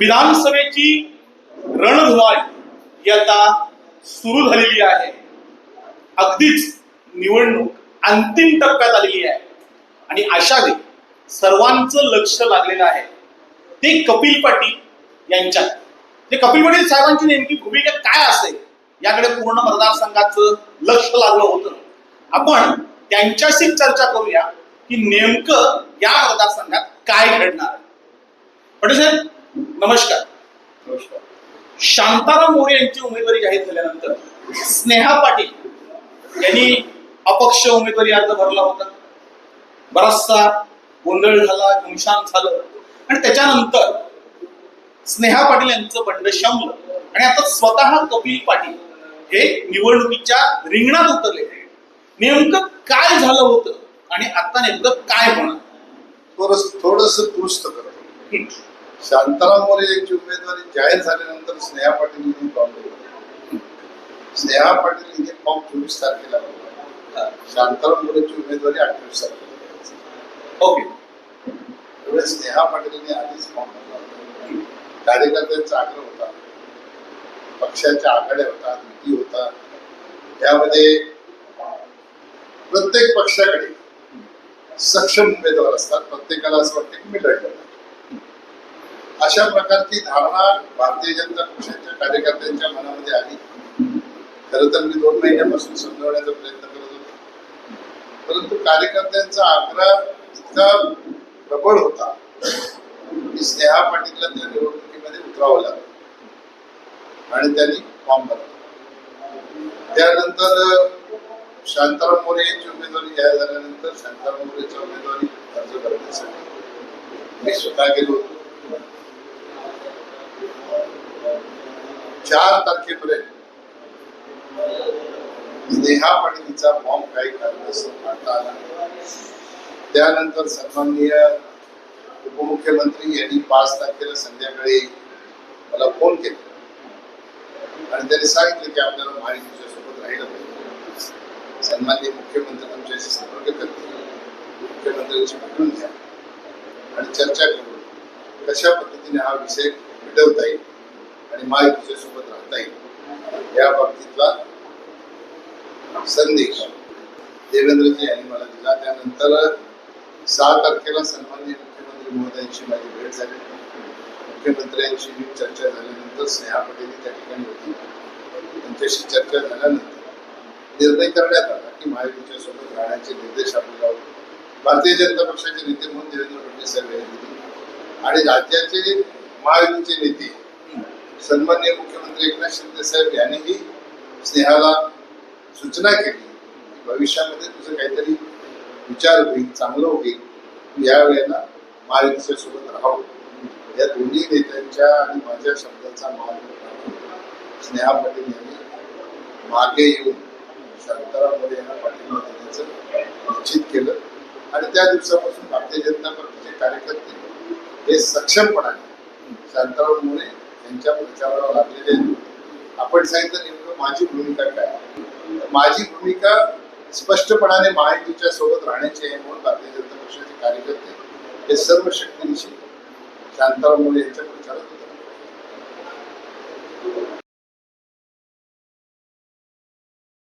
विधानसभेची रणधुमाळी ही आता सुरू झालेली आहे. अगदीच निवडणूक अंतिम टप्प्यात आलेली आहे. आणि अशा वेळी सर्वांचं लक्ष लागलेलं आहे. ते कपिल पाटील यांच्या ते म्हणजे कपिल पाटील साहेबांची नेमकी भूमिका काय असेल? याकडे पूर्ण मतदारसंघाचं लक्ष लागलं होतं. आपण त्यांच्याशी चर्चा करूया की नेमकं या मतदारसंघात काय घडणार पटेल साहेब नमस्कार. नमस्कार. शांताराम मोरे यांची उमेदवारी जाहीर झाल्यानंतर स्नेहा पाटील यांनी अपक्ष उमेदवारी अर्ज भरला होता. बराचसा गोंधळ झाला घुमशान झालं. आणि त्याच्यानंतर स्नेहा पाटील यांचं बंड शमलं. आणि आता स्वतः कपिल पाटील हे निवडणुकीच्या रिंगणात उतरले. नेमकं काय झालं होतं आणि आता नेमकं काय होणार? थोडस थोडस दुरुस्त करतो शांताराम मोरे यांची उमेदवारी जाहीर झाल्यानंतर स्नेहा पाटील यांनी फॉर्म स्नेहा पाटील यांनी फॉर्म चोवीस तारखेला शांताराम मोरेची उमेदवारी अठ्ठावीस तारखेला ओके. त्यामुळे स्नेहा पाटील यांनी आधीच फॉर्म भरला होता. कार्यकर्त्यांचा आग्रह होता. पक्षाच्या आघाड्या होता युती होता. त्यामध्ये प्रत्येक पक्षाकडे सक्षम उमेदवार असतात. प्रत्येकाला असं वाटतं की मी लढलं अशा प्रकारची धारणा भारतीय जनता पक्षाच्या कार्यकर्त्यांच्या मनामध्ये आली. खर तर मी दोन महिन्यापासून समजवण्याचा प्रयत्न करत होतो. परंतु कार्यकर्त्यांचा आग्रह इतका प्रबळ होता की स्नेहा पाटीलला त्या निवडणुकीमध्ये उतरावं लागलं. आणि त्यांनी फॉर्म भरला. त्यानंतर शांताराम मोरे यांची उमेदवारी जाहीर झाल्यानंतर शांताराम मोरेच्या उमेदवारी अर्ज करण्यासाठी मी स्वतः गेलो होतो. चार तारखेपर्यंत. नेहा पाटीलचा फॉर्म काही कारण काढता आला त्यानंतर सन्माननीय उपमुख्यमंत्री यांनी पाच तारखेला संध्याकाळी मला फोन केला. आणि त्यांनी सांगितलं की आपल्याला महायुतीच्या सोबत राहिलं पाहिजे. सन्माननीय मुख्यमंत्री तुमच्याशी संपर्क करतील. मुख्यमंत्र्यांशी भेटून घ्या. आणि चर्चा करू कशा पद्धतीने हा विषय मिटवता येईल? माय तुझ्यासोबत राहता येईल. या बाबतीतला संदेश. देवेंद्रजी यांनी मला दिला. त्यानंतर सहा तारखेला सन्मान्य मुख्यमंत्री महोदयांची माझी भेट झाली. मुख्यमंत्र्यांशी मी चर्चा झाल्यानंतर स्नेहा पटेल त्या ठिकाणी होती. त्यांच्याशी चर्चा झाल्यानंतर निर्णय करण्यात आला की महायुतीच्या सोबत राहण्याचे निर्देश आपल्याला भारतीय जनता पक्षाचे नेते म्हणून देवेंद्र फडणवीस साहेब यांनी दिले. आणि राज्याचे महायुतीचे नेते सन्माननीय मुख्यमंत्री एकनाथ शिंदे साहेब यांनीही स्नेहाला सूचना केली. की भविष्यामध्ये तुझं काहीतरी विचार होईल चांगलं होईल. या वेळेला महायुतीच्यासोबत राहावं या दोन्ही नेत्यांच्या आणि माझ्या शब्दाचा मान स्नेहा पाटील यांनी मागे येऊन शांताराम मोरे यांना पाठिंबा देण्याचं निश्चित केलं. आणि त्या दिवसापासून भारतीय जनता पक्षाचे कार्यकर्ते हे सक्षमपणाने शांताराम मोरे यांच्या प्रचाराला लागलेले आपण सांगितलं नेमकं माझी भूमिका काय? माझी भूमिका स्पष्टपणाने महायुतीच्या सोबत राहण्याची आहे म्हणून भारतीय जनता पक्षाचे कार्यकर्ते हे सर्व शक्तीनिशी शांताराम मुळे यांच्या प्रचारात होते